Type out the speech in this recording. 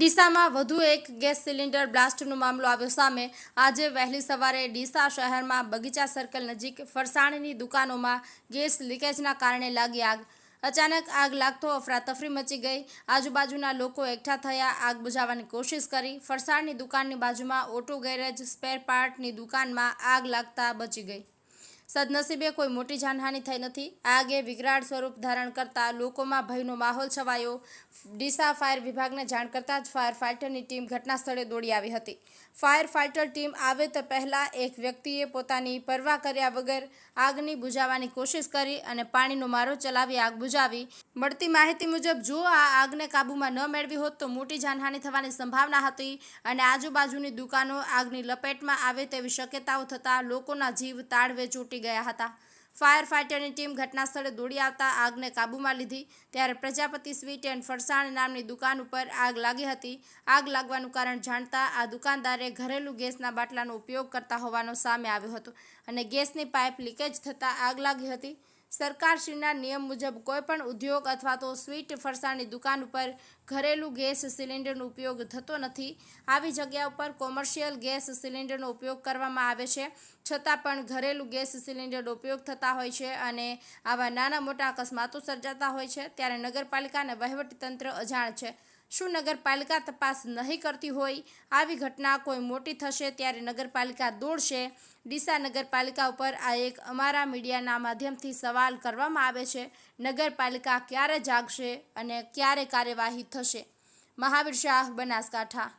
ડીસામાં વધુ એક gas cylinder બ્લાસ્ટનો મામલો આવ્યો સામે આજે વહેલી સવારે ડીસા શહેરમાં બગીચા સર્કલ નજીક ફરસાણની દુકાનોમાં ગેસ લીકેજના કારણે લાગી આગ. અચાનક આગ લાગતો અફરાતફરી મચી ગઈ. આજુબાજુના લોકો એકઠા થયા આગ બુઝાવવાની કોશિશ કરી. ફરસાણની દુકાનની બાજુમાં ઓટો ગેરેજ સ્પેર પાર્ટની દુકાનમાં આગ લાગતા બચી ગઈ. સદનસીબે કોઈ મોટી જાનહાનિ થઈ નથી. આગે વિકરાળ સ્વરૂપ ધારણ કરતા લોકોમાં ભયનો માહોલ છવાયો. ડીસા ફાયર વિભાગને જાણ કરતાં જ ફાયર ફાઇટરની ટીમ ઘટના સ્થળે દોડી આવી હતી. ફાયર ફાઇટર ટીમ આવે તે પહેલાં એક વ્યક્તિએ પોતાની પરવા કર્યા વગર આગની બુઝાવવાની કોશિશ કરી અને પાણીનો મારો ચલાવી આગ બુઝાવી. મળતી માહિતી મુજબ, જો આ આગને કાબૂમાં ન મેળવી હોત તો મોટી જાનહાનિ થવાની સંભાવના હતી અને આજુબાજુની દુકાનો આગની લપેટમાં આવે તેવી શક્યતાઓ થતાં લોકોના જીવ તાળવે ચોંટી ગયા હતા. ફાયર ફાઇટરની ટીમ ઘટનાસ્થળે દોડી આવતા આગને કાબૂમાં લીધી. ત્યારે પ્રજાપતિ સ્વીટ એન્ડ ફરસાણ નામની દુકાન ઉપર આગ લાગી હતી. આગ લાગવાનું કારણ જાણતા આ દુકાનદારે ઘરેલું ગેસના બાટલાનો ઉપયોગ કરતા હોવાનો સામે આવ્યો હતો અને ગેસની પાઇપ લીકેજ થતાં આગ લાગી હતી. સરકારશ્રીના નિયમ મુજબ કોઈપણ ઉદ્યોગ અથવા તો સ્વીટ ફરસાણની દુકાન ઉપર ઘરેલું ગેસ સિલિન્ડરનો ઉપયોગ થતો નથી. આવી જગ્યા ઉપર કોમર્શિયલ ગેસ સિલિન્ડરનો ઉપયોગ કરવામાં આવે છે. છતાં પણ ઘરેલું ગેસ સિલિન્ડરનો ઉપયોગ થતા હોય છે અને આવા નાના મોટા અકસ્માતો સર્જાતા હોય છે. ત્યારે નગરપાલિકા અને વહીવટીતંત્ર અજાણ છે. શું નગરપાલિકા તપાસ નહીં કરતી હોય? આવી ઘટના કોઈ મોટી થશે ત્યારે નગરપાલિકા દોડશે. ડીસા નગરપાલિકા ઉપર આ એક અમારા મીડિયાના માધ્યમથી સવાલ કરવામાં આવે છે. નગરપાલિકા ક્યારે જાગશે અને ક્યારે કાર્યવાહી થશે? મહાવીર શાહ, બનાસકાંઠા.